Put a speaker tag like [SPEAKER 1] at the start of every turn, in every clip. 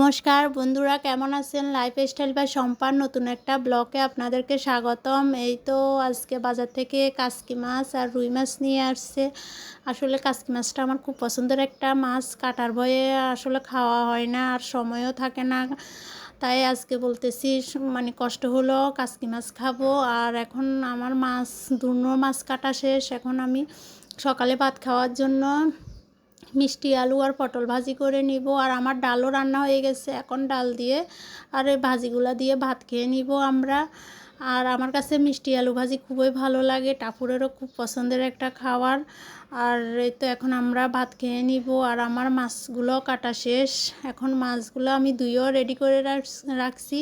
[SPEAKER 1] নমস্কার বন্ধুরা, কেমন আছেন? লাইফ স্টাইল বা সম্পান নতুন একটা ব্লকে আপনাদেরকে স্বাগতম। এই তো আজকে বাজার থেকে কাসকি মাছ আর রুই মাছ নিয়ে আসছে। আসলে কাসকি মাছটা আমার খুব পছন্দের একটা মাছ। কাটার ভয়ে আসলে খাওয়া হয় না আর সময়ও থাকে না। তাই আজকে বলতেছি মানে কষ্ট হলো, কাসকি মাছ খাব। আর এখন আমার মাছ, দুনো মাছ কাটা শেষ। এখন আমি সকালে ভাত খাওয়ার জন্য মিষ্টি আলু আর পটল ভাজি করে নিব। আর আমার ডালও রান্না হয়ে গেছে। এখন ডাল দিয়ে আর এই ভাজিগুলা দিয়ে ভাত খেয়ে নিব আমরা। আর আমার কাছে মিষ্টি আলু ভাজি খুবই ভালো লাগে, টাপুরেরও খুব পছন্দের একটা খাবার। আর এই তো এখন আমরা ভাত খেয়ে নিব, আর আমার মাছগুলো কাটা শেষ। এখন মাছগুলো আমি দুইও রেডি করে রাখছি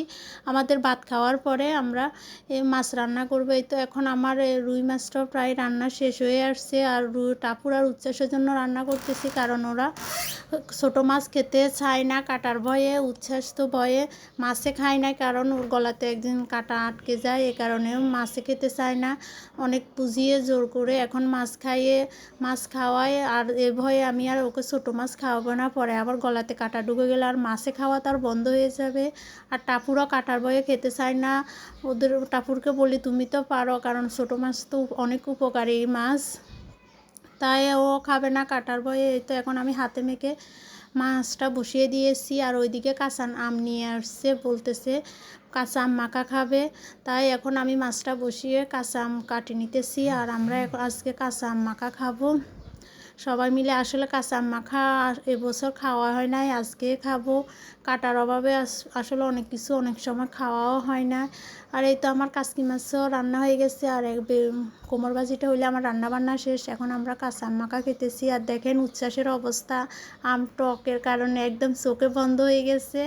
[SPEAKER 1] আমাদের ভাত খাওয়ার পরে আমরা মাছ রান্না করব। এই তো এখন আমার রুই মাছটাও প্রায় রান্না শেষ হয়ে আসছে, আর টাপুর আর উচ্ছ্বাসের জন্য রান্না করতেছি, কারণ ওরা ছোটো মাছ খেতে চায় না, কাটার ভয়ে, উচ্ছ্বাস তো ভয়ে মাছে খায় না, কারণ ওর গলাতে একদিন কাটা আটকে যায়। এ কারণে মাছে খেতে চায় না। অনেক বুঝিয়ে জোর করে এখন মাছ খাইয়ে, মাছ খাওয়ায়, আর এ ভয়ে আমি আর ওকে ছোটো মাছ খাওয়াবো না। পরে আবার গলাতে কাটা ঢুকে গেলে আর মাছে খাওয়া তার বন্ধ হয়ে যাবে। আর টাপুরও কাটার ভয়ে খেতে চায় না। ওদের, টাপুরকে বলি, তুমি তো পারো, কারণ ছোটো মাছ তো অনেক উপকারী মাছ। তাই ও খাবে না কাটার ভয়ে। এই তো এখন আমি হাতে মেখে মাছটা বসিয়ে দিয়েছি আর ওইদিকে কাঁচা আম নিয়ে আসছে, বলতেছে কাঁচা আম মাখা খাবে। তাই এখন আমি মাছটা বসিয়ে কাঁচা আম কাটি নিতেছি আর আমরা আজকে কাঁচা আম মাখা খাব। সবাই মিলে আসলে কাঁচা মাখা এবছর খাওয়া হয় নাই আজকে খাব। কাটার অভাবে আসলে অনেক কিছু অনেক সময় খাওয়াও হয় না। আর এই তো আমার কাসকি মাছও রান্না হয়ে গেছে, আর কোমর ভাজিটা হইলে আমার রান্না বান্না শেষ। এখন আমরা কাঁচা আম মাখা খেতেছি, আর দেখেন উচ্ছ্বাসের অবস্থা। আম টকের কারণে একদম চোখে বন্ধ হয়ে গেছে।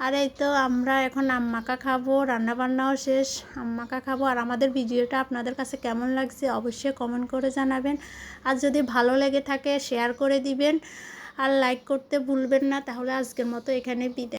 [SPEAKER 1] আর এই তো আমরা এখন আম্মাকা খাব, রান্নাবান্নাও শেষ। আম্মাকা খাব। আর আমাদের ভিডিওটা আপনাদের কাছে কেমন লাগছে অবশ্যই কমেন্ট করে জানাবেন। আর যদি ভালো লেগে থাকে শেয়ার করে দিবেন। আর লাইক করতে ভুলবেন না। তাহলে আজকের মতো এখানে বিদায়।